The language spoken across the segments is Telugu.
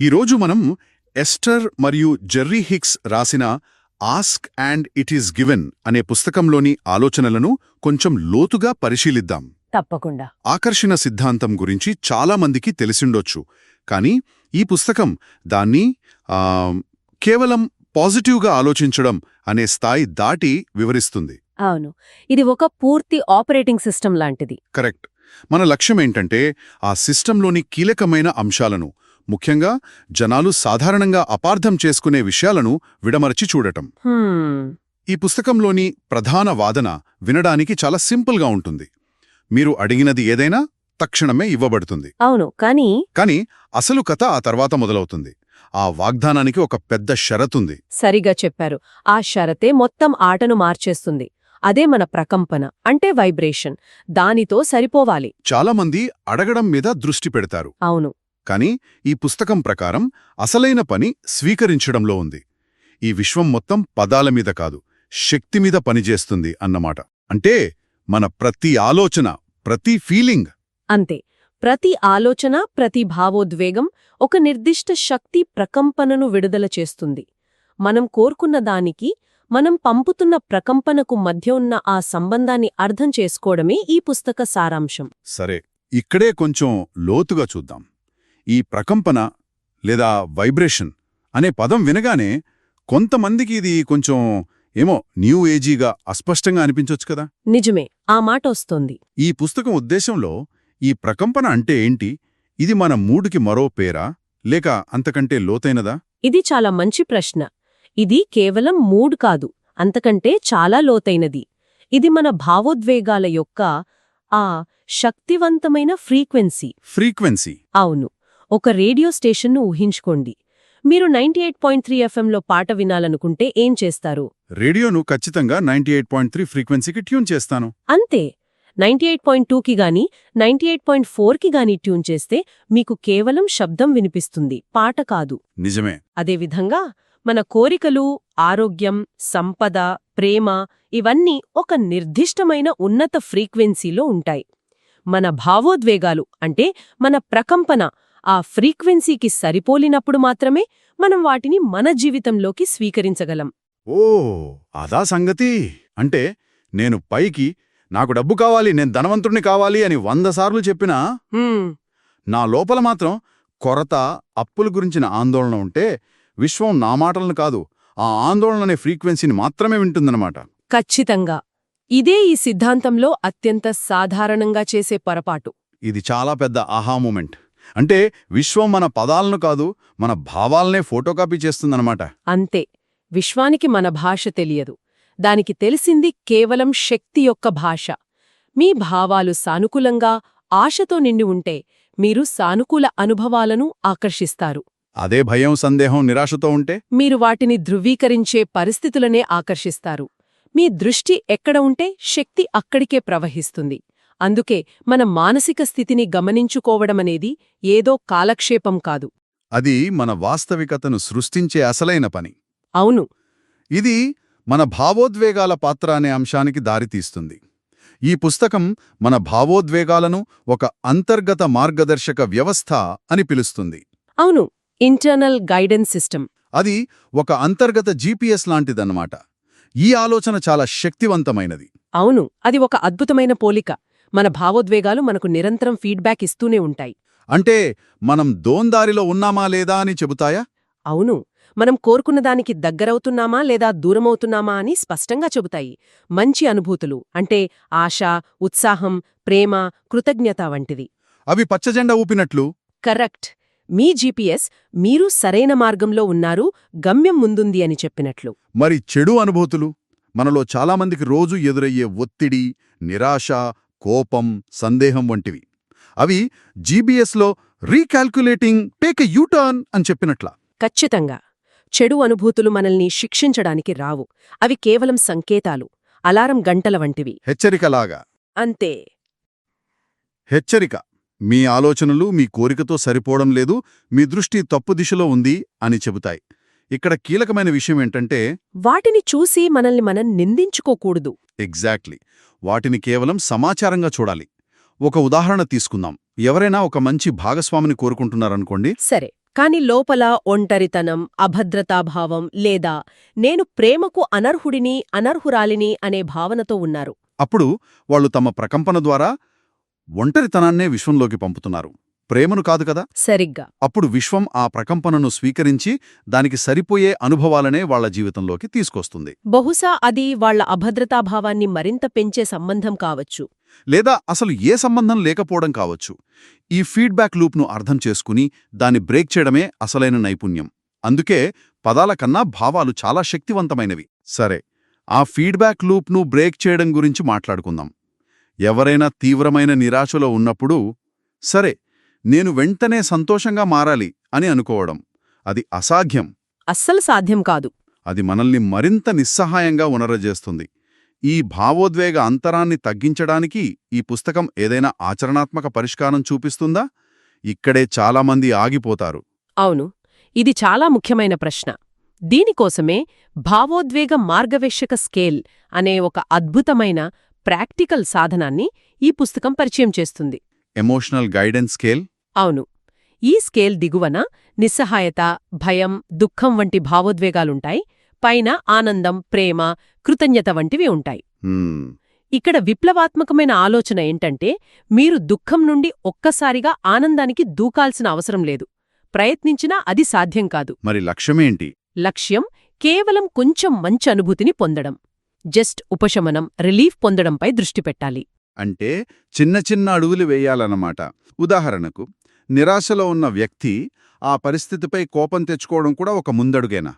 ఈరోజు మనం ఎస్టర్ మరియు జెర్రీ హిక్స్ రాసిన ask and it is given అనే పుస్తకంలోని ఆలోచనలను కొంచెం లోతుగా పరిశీలిద్దాం. తప్పకుండా. ఆకర్షణ సిద్ధాంతం గురించి చాలా మందికి తెలిసిండొచ్చు. కానీ ఈ పుస్తకం దాన్ని కేవలం పాజిటివ్గా ఆలోచించడం అనే స్థాయి దాటి వివరిస్తుంది. అవును. ఇది ఒక పూర్తి ఆపరేటింగ్ సిస్టమ్ లాంటిది. కరెక్ట్. మన లక్ష్యం ఏంటంటే ఆ సిస్టంలోని కీలకమైన అంశాలను ముఖ్యంగా జనాలు సాధారణంగా అపార్థం చేసుకునే విషయాలను విడమరచి చూడటం. ఈ పుస్తకంలోని ప్రధాన వాదన వినడానికి చాలా సింపుల్గా ఉంటుంది. మీరు అడిగినది ఏదైనా తక్షణమే ఇవ్వబడుతుంది. అవును కానీ కానీ అసలు కథ ఆ తర్వాత మొదలవుతుంది. ఆ వాగ్దానానికి ఒక పెద్ద షరతుంది. సరిగా చెప్పారు. ఆ షరతే మొత్తం ఆటను మార్చేస్తుంది. అదే మన ప్రకంపన అంటే వైబ్రేషన్. దానితో సరిపోవాలి. చాలామంది అడగడం మీద దృష్టి పెడతారు. అవును. కానీ ఈ పుస్తకం ప్రకారం అసలైన పని స్వీకరించడంలో ఉంది. ఈ విశ్వం మొత్తం పదాల మీద కాదు శక్తి మీద పనిచేస్తుంది అన్నమాట. అంటే మన ప్రతి ఆలోచన ప్రతి ఫీలింగ్. అంతే. ప్రతి ఆలోచన ప్రతి భావోద్వేగం ఒక నిర్దిష్ట శక్తి ప్రకంపనను విడుదల చేస్తుంది. మనం కోరుకున్న దానికి మనం పంపుతున్న ప్రకంపనకు మధ్య ఉన్న ఆ సంబంధాన్ని అర్థం చేసుకోవడమే ఈ పుస్తక సారాంశం. సరే ఇక్కడే కొంచెం లోతుగా చూద్దాం. ఈ ప్రకంపన లేదా వైబ్రేషన్ అనే పదం వినగానే కొంతమందికి ఇది కొంచెం ఏమో న్యూ ఏజీగా అస్పష్టంగా అనిపించొచ్చు కదా? నిజమే ఆ మాట వస్తోంది. ఈ పుస్తకం ఉద్దేశంలో ఈ ప్రకంపన అంటే ఏంటి? ఇది మన మూడుకి మరో పేరా? లేక అంతకంటే లోతైనదా? ఇది చాలా మంచి ప్రశ్న. ఇది కేవలం మూడ్ కాదు అంతకంటే చాలా లోతైనది. ఇది మన భావోద్వేగాల యొక్క ఆ శక్తివంతమైన ఫ్రీక్వెన్సీ. ఫ్రీక్వెన్సీ. అవును. ఒక రేడియో స్టేషన్ను ఊహించుకోండి. మీరు నైంటీ ఎయిట్ పాయింట్ త్రీ ఎఫ్ఎంలో పాట వినాలనుకుంటే ఏం చేస్తారు? రేడియోను ఖచ్చితంగా నైంటీ ఎయిట్ పాయింట్ త్రీ ఫ్రీక్వెన్సీకి ట్యూన్ చేస్తాను. అంతే. నైంటీ ఎయిట్ పాయింట్ టూకి గాని నైంటీ ఎయిట్ పాయింట్ ఫోర్కి గాని ట్యూన్ చేస్తే మీకు కేవలం శబ్దం వినిపిస్తుంది పాట కాదు. నిజమే. అదేవిధంగా మన కోరికలు ఆరోగ్యం సంపద ప్రేమ ఇవన్నీ ఒక నిర్దిష్టమైన ఉన్నత ఫ్రీక్వెన్సీలో ఉంటాయి. మన భావోద్వేగాలు అంటే మన ప్రకంపన ఆ ఫ్రీక్వెన్సీకి సరిపోలినప్పుడు మాత్రమే మనం వాటిని మన జీవితంలోకి స్వీకరించగలం. ఓ అదా సంగతి. అంటే నేను పైకి నాకు డబ్బు కావాలి నేను ధనవంతుణ్ణి కావాలి అని వంద సార్లు చెప్పినా నా లోపల మాత్రం కొరత అప్పుల గురించిన ఆందోళన ఉంటే విశ్వం నా మాటలను కాదు ఆ ఆందోళన అనే ఫ్రీక్వెన్సీని మాత్రమే వింటుందన్నమాట. ఖచ్చితంగా. ఇదే ఈ సిద్ధాంతంలో అత్యంత సాధారణంగా చేసే పొరపాటు. ఇది చాలా పెద్ద ఆహా మూమెంట్. అంటే విశ్వం మన పదాలను కాదు మన భావాలనే ఫోటోకాపీ చేస్తుందన్నమాట. అంతే. విశ్వానికి మన భాష తెలియదు. దానికి తెలిసింది కేవలం శక్తి యొక్క భాష. మీ భావాలు సానుకూలంగా ఆశతో నిండి ఉంటే మీరు సానుకూల అనుభవాలను ఆకర్షిస్తారు. అదే భయం సందేహం నిరాశతో ఉంటే? మీరు వాటిని ధృవీకరించే పరిస్థితులనే ఆకర్షిస్తారు. మీ దృష్టి ఎక్కడ ఉంటే శక్తి అక్కడికే ప్రవహిస్తుంది. అందుకే మన మానసిక స్థితిని గమనించుకోవడమనేది ఏదో కాలక్షేపం కాదు. అది మన వాస్తవికతను సృష్టించే అసలైన పని. అవును. ఇది మన భావోద్వేగాల పాత్ర అనే అంశానికి దారితీస్తుంది. ఈ పుస్తకం మన భావోద్వేగాలను ఒక అంతర్గత మార్గదర్శక వ్యవస్థ అని పిలుస్తుంది. అవును ఇంటర్నల్ గైడెన్స్ సిస్టమ్. అది ఒక అంతర్గత జీపీఎస్ లాంటిదన్నమాట. ఈ ఆలోచన చాలా శక్తివంతమైనది. అవును అది ఒక అద్భుతమైన పోలిక. మన భావోద్వేగాలు మనకు నిరంతరం ఫీడ్బ్యాక్ ఇస్తూనే ఉంటాయి. అంటే మనం దోందారిలో ఉన్నామా లేదా అని చెబుతాయా? అవును. మనం కోరుకున్న దానికి దగ్గరవుతున్నామా లేదా దూరమవుతున్నామా అని స్పష్టంగా చెబుతాయి. మంచి అనుభూతులు అంటే ఆశ ఉత్సాహం ప్రేమ కృతజ్ఞత వంటివి అవి పచ్చజెండా ఊపినట్లు? కరెక్ట్. మీ జీపీఎస్ మీరు సరైన మార్గంలో ఉన్నారు గమ్యం ముందుంది అని చెప్పినట్లు. మరి చెడు అనుభూతులు? మనలో చాలామందికి రోజు ఎదురయ్యే ఒత్తిడి నిరాశ కోపం సందేహం వంటివి. అవి జీబీఎస్లో రీకాల్కులేటింగ్ టేక్ ఎ యూటర్న్ అని చెప్పినట్ల. ఖచ్చితంగా. చెడు అనుభూతులు మనల్ని శిక్షించడానికి రావు. అవి కేవలం సంకేతాలు అలారం గంటల వంటివి. హెచ్చరికలాగా. అంతే. హెచ్చరిక. మీ ఆలోచనలు మీ కోరికతో సరిపోవడం లేదు మీ దృష్టి తప్పు దిశలో ఉంది అని చెబుతాయి. ఇక్కడ కీలకమైన విషయం ఏంటంటే వాటిని చూసి మనల్ని మనం నిందించుకోకూడదు. ఎగ్జాక్ట్లీ. వాటిని కేవలం సమాచారంగా చూడాలి. ఒక ఉదాహరణ తీసుకుందాం. ఎవరైనా ఒక మంచి భాగస్వామిని కోరుకుంటున్నారనుకోండి. సరే. కాని లోపల ఒంటరితనం అభద్రతాభావం లేదా నేను ప్రేమకు అనర్హుడిని అనర్హురాలిని అనే భావనతో ఉన్నారు. అప్పుడు వాళ్ళు తమ ప్రకంపన ద్వారా ఒంటరితనాన్నే విశ్వంలోకి పంపుతున్నారు. ప్రేమను కాదు కదా? సరిగ్గా. అప్పుడు విశ్వం ఆ ప్రకంపనను స్వీకరించి దానికి సరిపోయే అనుభవాలనే వాళ్ళ జీవితంలోకి తీసుకొస్తుంది. బహుశా అది వాళ్ళ అభద్రతాభావాన్ని మరింత పెంచే సంబంధం కావచ్చు. లేదా అసలు ఏ సంబంధం లేకపోవడం కావచ్చు. ఈ ఫీడ్బ్యాక్ లూప్ను అర్థం చేసుకుని దాన్ని బ్రేక్ చేయడమే అసలైన నైపుణ్యం. అందుకే పదాల కన్నా భావాలు చాలా శక్తివంతమైనవి. సరే ఆ ఫీడ్బ్యాక్ లూప్ను బ్రేక్ చేయడం గురించి మాట్లాడుకుందాం. ఎవరైనా తీవ్రమైన నిరాశలో ఉన్నప్పుడు సరే నేను వెంటనే సంతోషంగా మారాలి అని అనుకోవడం. అది అసాధ్యం. అస్సలు సాధ్యం కాదు. అది మనల్ని మరింత నిస్సహాయంగా ఉనరజేస్తుంది. ఈ భావోద్వేగ అంతరాన్ని తగ్గించడానికి ఈ పుస్తకం ఏదైనా ఆచరణాత్మక పరిష్కారం చూపిస్తుందా? ఇక్కడే చాలామంది ఆగిపోతారు. అవును. ఇది చాలా ముఖ్యమైన ప్రశ్న. దీనికోసమే భావోద్వేగ మార్గవేక్షక స్కేల్ అనే ఒక అద్భుతమైన ప్రాక్టికల్ సాధనాన్ని ఈ పుస్తకం పరిచయం చేస్తుంది. Emotional guidance scale? అవును. ఈ స్కేల్ దిగువన నిస్సహాయత భయం దుఃఖం వంటి భావోద్వేగాలుంటాయి. పైన ఆనందం ప్రేమ కృతజ్ఞత వంటివి ఉంటాయి. ఇక్కడ విప్లవాత్మకమైన ఆలోచన ఏంటంటే మీరు దుఃఖం నుండి ఒక్కసారిగా ఆనందానికి దూకాల్సిన అవసరం లేదు. ప్రయత్నించినా అది సాధ్యం కాదు. మరి లక్ష్యమేంటి? లక్ష్యం కేవలం కొంచెం మంచి అనుభూతిని పొందడం. జస్ట్ ఉపశమనం రిలీఫ్ పొందడంపై దృష్టి పెట్టాలి. అంటే చిన్న చిన్న అడుగులు వేయాలన్నమాట. ఉదాహరణకు నిరాశలో ఉన్న వ్యక్తి ఆ పరిస్థితిపై కోపం తెచ్చుకోవడం కూడా ఒక ముందడుగేనా?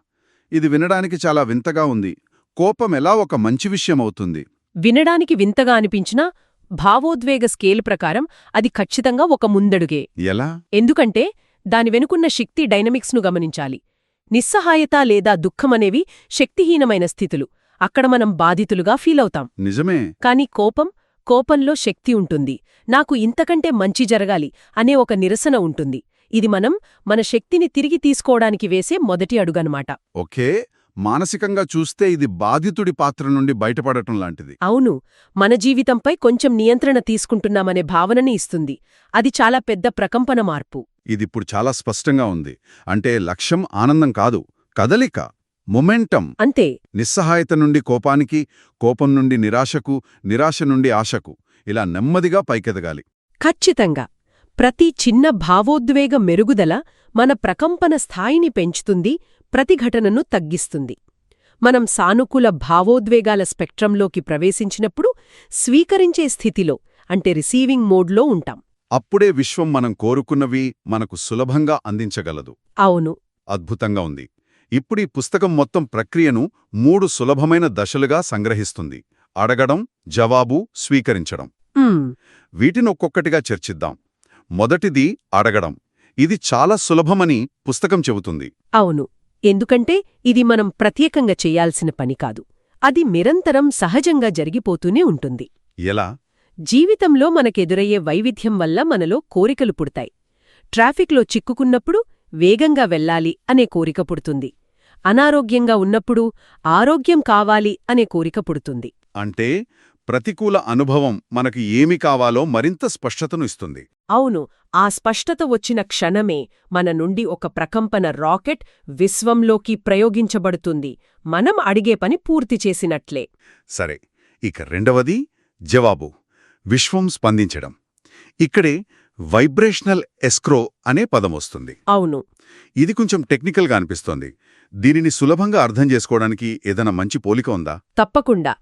ఇది వినడానికి చాలా వింతగా ఉంది. కోపం ఎలా ఒక మంచి విషయం అవుతుంది? వినడానికి వింతగా అనిపించినా భావోద్వేగ స్కేల్ ప్రకారం అది ఖచ్చితంగా ఒక ముందడుగే. ఎలా? ఎందుకంటే దాని వెనుకున్న శక్తి డైనమిక్స్ను గమనించాలి. నిస్సహాయత లేదా దుఃఖమనేవి శక్తిహీనమైన స్థితులు. అక్కడ మనం బాధితులుగా ఫీలవుతాం. నిజమే. కాని కోపం కోపంలో శక్తి ఉంటుంది. నాకు ఇంతకంటే మంచి జరగాలి అనే ఒక నిరసన ఉంటుంది. ఇది మనం మన శక్తిని తిరిగి తీసుకోవడానికి వేసే మొదటి అడుగనమాట. ఓకే. మానసికంగా చూస్తే ఇది బాధితుడి పాత్ర నుండి బయటపడటం లాంటిది. అవును. మన జీవితంపై కొంచెం నియంత్రణ తీసుకుంటున్నామనే భావనని ఇస్తుంది. అది చాలా పెద్ద ప్రకంపన మార్పు. ఇదిప్పుడు చాలా స్పష్టంగా ఉంది. అంటే లక్ష్యం ఆనందం కాదు కదలిక. మొమెంటం అంతే. నిస్సహాయత నుండి కోపానికి కోపం నుండి నిరాశకు నిరాశ నుండి ఆశకు ఇలా నెమ్మదిగా పైకెదగాలి. ఖచ్చితంగా. ప్రతి చిన్న భావోద్వేగ మెరుగుదల మన ప్రకంపన స్థాయిని పెంచుతుంది ప్రతిఘటనను తగ్గిస్తుంది. మనం సానుకూల భావోద్వేగాల స్పెక్ట్రంలోకి ప్రవేశించినప్పుడు స్వీకరించే స్థితిలో అంటే రిసీవింగ్ మోడ్లో ఉంటాం. అప్పుడే విశ్వం మనం కోరుకున్నవి మనకు సులభంగా అందించగలదు. అవును. అద్భుతంగా ఉంది. ఇప్పుడు ఈ పుస్తకం మొత్తం ప్రక్రియను మూడు సులభమైన దశలుగా సంగ్రహిస్తుంది. అడగడం జవాబు స్వీకరించడం. వీటిని ఒక్కొక్కటిగా చర్చిద్దాం. మొదటిది అడగడం. ఇది చాలా సులభమని పుస్తకం చెబుతుంది. అవును. ఎందుకంటే ఇది మనం ప్రత్యేకంగా చేయాల్సిన పని కాదు. అది నిరంతరం సహజంగా జరిగిపోతూనే ఉంటుంది. ఎలా? జీవితంలో మనకెదురయ్యే వైవిధ్యం వల్ల మనలో కోరికలు పుడతాయి. ట్రాఫిక్లో చిక్కుకున్నప్పుడు వేగంగా వెళ్ళాలి అనే కోరిక పుడుతుంది. అనారోగ్యంగా ఉన్నప్పుడు ఆరోగ్యం కావాలి అనే కోరిక పుడుతుంది. అంటే ప్రతికూల అనుభవం మనకి ఏమి కావాలో మరింత స్పష్టతను ఇస్తుంది. అవును ఆ స్పష్టత వచ్చిన క్షణమే మన నుండి ఒక ప్రకంపన రాకెట్ విశ్వంలోకి ప్రయోగించబడుతుంది. మనం అడిగే పని పూర్తి చేసినట్లే. సరే ఇక రెండవది జవాబు. విశ్వం స్పందించడం. ఇక్కడే వైబ్రేషనల్ ఎస్క్రో అనే పదం వస్తుంది. అవును. ఇది కొంచెం టెక్నికల్గా అనిపిస్తోంది. దీనిని సులభంగా అర్థం చేసుకోవడానికి ఏదైనా మంచి పోలిక ఉందా? తప్పకుండా.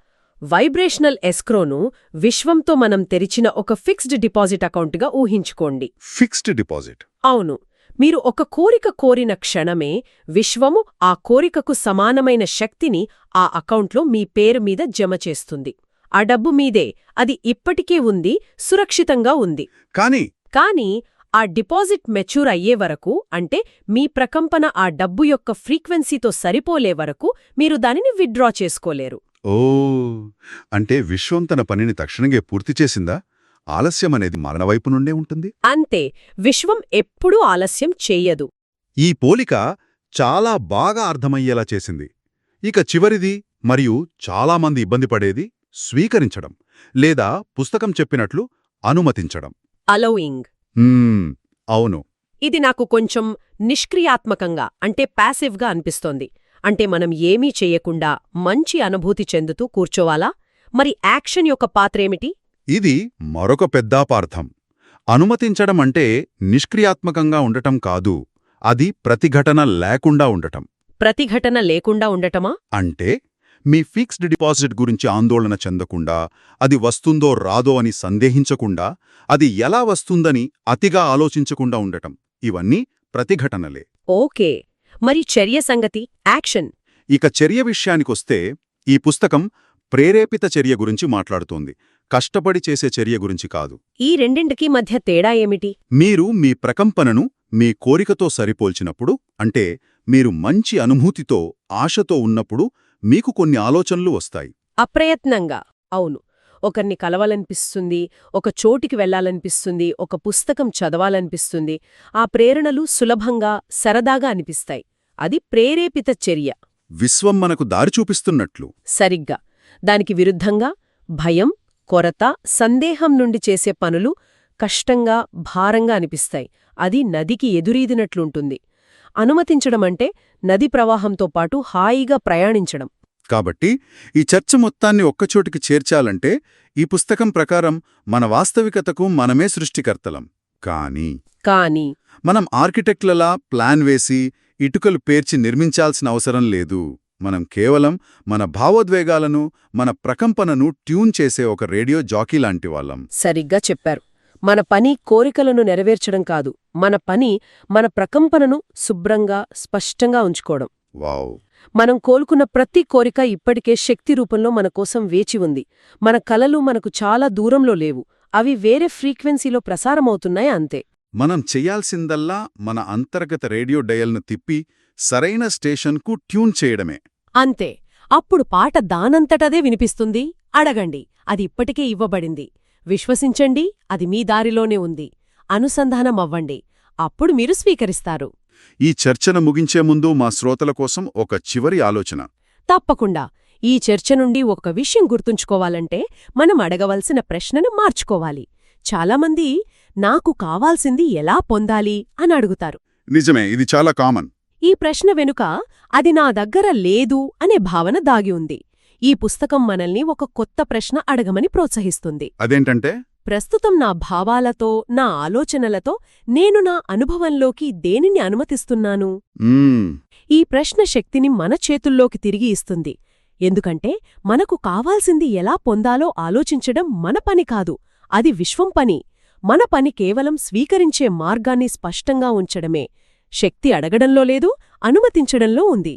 వైబ్రేషనల్ ఎస్క్రోను విశ్వంతో మనం తెరిచిన ఒక ఫిక్స్డ్ డిపాజిట్ అకౌంట్గా ఊహించుకోండి. Fixed deposit. అవును. మీరు ఒక కోరిక కోరిన క్షణమే విశ్వము ఆ కోరికకు సమానమైన శక్తిని ఆ అకౌంట్లో మీ పేరు మీద జమ చేస్తుంది. ఆ డబ్బు మీదే. అది ఇప్పటికే ఉంది సురక్షితంగా ఉంది. కానీ కానీ ఆ డిపాజిట్ మెచ్యూర్ అయ్యే వరకు అంటే మీ ప్రకంపన ఆ డబ్బు యొక్క ఫ్రీక్వెన్సీతో సరిపోలే వరకు మీరు దానిని విత్డ్రా చేసుకోలేరు. ఓ అంటే విశ్వం తన పనిని తక్షణంగా పూర్తి చేసిందా? ఆలస్యం అనేది మరణ వైపు నుండే ఉంటుంది. అంతే విశ్వం ఎప్పుడూ ఆలస్యం చెయ్యదు ఈ పోలిక చాలా బాగా అర్థమయ్యేలా చేసింది. ఇక చివరిది మరియు చాలామంది ఇబ్బంది పడేది స్వీకరించడం లేదా పుస్తకం చెప్పినట్లు అనుమతించడం. అలౌయింగ్ హ్మ్, అవును. ఇది నాకు కొంచెం నిష్క్రియాత్మకంగా అంటే ప్యాసివ్గా అనిపిస్తోంది. అంటే మనం ఏమీ చెయ్యకుండా మంచి అనుభూతి చెందుతూ కూర్చోవాలా? మరి యాక్షన్ యొక్క పాత్రేమిటి ఇది మరొక పెద్దాపార్థం. అనుమతించడం అంటే నిష్క్రియాత్మకంగా ఉండటం కాదు అది ప్రతిఘటన లేకుండా ఉండటం. ప్రతిఘటన లేకుండా ఉండటమా? అంటే మీ ఫిక్స్డ్ డిపాజిట్ గురించి ఆందోళన చెందకుండా అది వస్తుందో రాదో అని సందేహించకుండా అది ఎలా వస్తుందని అతిగా ఆలోచించకుండా ఉండటం. ఇవన్నీ ప్రతిఘటనలే. ఓకే. మరి చర్య సంగతి? యాక్షన్. ఇక చర్య విషయానికొస్తే ఈ పుస్తకం ప్రేరేపిత చర్య గురించి మాట్లాడుతోంది. కష్టపడి చేసే చర్య గురించి కాదు. ఈ రెండింటికి మధ్య తేడా ఏమిటి? మీరు మీ ప్రకంపనను మీ కోరికతో సరిపోల్చినప్పుడు అంటే మీరు మంచి అనుభూతితో ఆశతో ఉన్నప్పుడు మీకు కొన్ని ఆలోచనలు వస్తాయి. అప్రయత్నంగా. అవును. ఒకరిని కలవాలనిపిస్తుంది ఒక చోటికి వెళ్ళాలనిపిస్తుంది ఒక పుస్తకం చదవాలనిపిస్తుంది. ఆ ప్రేరణలు సులభంగా సరదాగా అనిపిస్తాయి. అది ప్రేరేపిత చర్య. విశ్వం మనకు దారి చూపిస్తున్నట్లు. సరిగ్గా. దానికి విరుద్ధంగా భయం కొరత సందేహం నుండి చేసే పనులు కష్టంగా భారంగా అనిపిస్తాయి. అది నదికి ఎదురీదినట్లుంటుంది. అనుమతించడమంటే నది ప్రవాహంతో పాటు హాయిగా ప్రయాణించడం. కాబట్టి ఈ చర్చ మొత్తాన్ని ఒక్కచోటికి చేర్చాలంటే ఈ పుస్తకం ప్రకారం మన వాస్తవికతకు మనమే సృష్టికర్తలం. కానీ కాని మనం ఆర్కిటెక్ట్లలా ప్లాన్ వేసి ఇటుకలు పేర్చి నిర్మించాల్సిన అవసరం లేదు. మనం కేవలం మన భావోద్వేగాలను మన ప్రకంపనను ట్యూన్ చేసే ఒక రేడియో జాకీ లాంటి వాళ్ళం. సరిగ్గా చెప్పారు. మన పని కోరికలను నెరవేర్చడం కాదు. మన పని మన ప్రకంపనను శుభ్రంగా స్పష్టంగా ఉంచుకోవడం. వావ్! మనం కోలుకున్న ప్రతి కోరిక ఇప్పటికే శక్తి రూపంలో మన కోసం వేచి ఉంది. మన కలలు మనకు చాలా దూరంలో లేవు. అవి వేరే ఫ్రీక్వెన్సీలో ప్రసారమవుతున్నాయి అంతే. మనం చెయ్యాల్సిందల్లా మన అంతర్గత రేడియో డయల్ను తిప్పి సరైన స్టేషన్కు ట్యూన్ చేయడమే. అంతే. అప్పుడు పాట దానంతటదే వినిపిస్తుంది? అడగండి. అది ఇప్పటికే ఇవ్వబడింది. విశ్వసించండి. అది మీ దారిలోనే ఉంది. అనుసంధానమవ్వండి. అప్పుడు మీరు స్వీకరిస్తారు. ఈ చర్చను ముగించే ముందు మా శ్రోతల కోసం ఒక చివరి ఆలోచన. తప్పకుండా. ఈ చర్చ నుండి ఒక విషయం గుర్తుంచుకోవాలంటే మనం అడగవలసిన ప్రశ్నను మార్చుకోవాలి. చాలామంది నాకు కావాల్సింది ఎలా పొందాలి అని అడుగుతారు. నిజమే ఇది చాలా కామన్. ఈ ప్రశ్న వెనుక అది నా దగ్గర లేదు అనే భావన దాగి ఉంది. ఈ పుస్తకం మనల్ని ఒక కొత్త ప్రశ్న అడగమని ప్రోత్సహిస్తుంది. అదేంటంటే? ప్రస్తుతం నా భావాలతో నా ఆలోచనలతో నేను నా అనుభవంలోకి దేనిని అనుమతిస్తున్నాను? ఈ ప్రశ్న శక్తిని మన చేతుల్లోకి తిరిగి ఇస్తుంది. ఎందుకంటే మనకు కావాల్సింది ఎలా పొందాలో ఆలోచించడం మన పని కాదు అది విశ్వం పని. మన పని కేవలం స్వీకరించే మార్గాన్ని స్పష్టంగా ఉంచడమే. శక్తి అడగడంలో లేదు అనుమతించడంలో ఉంది.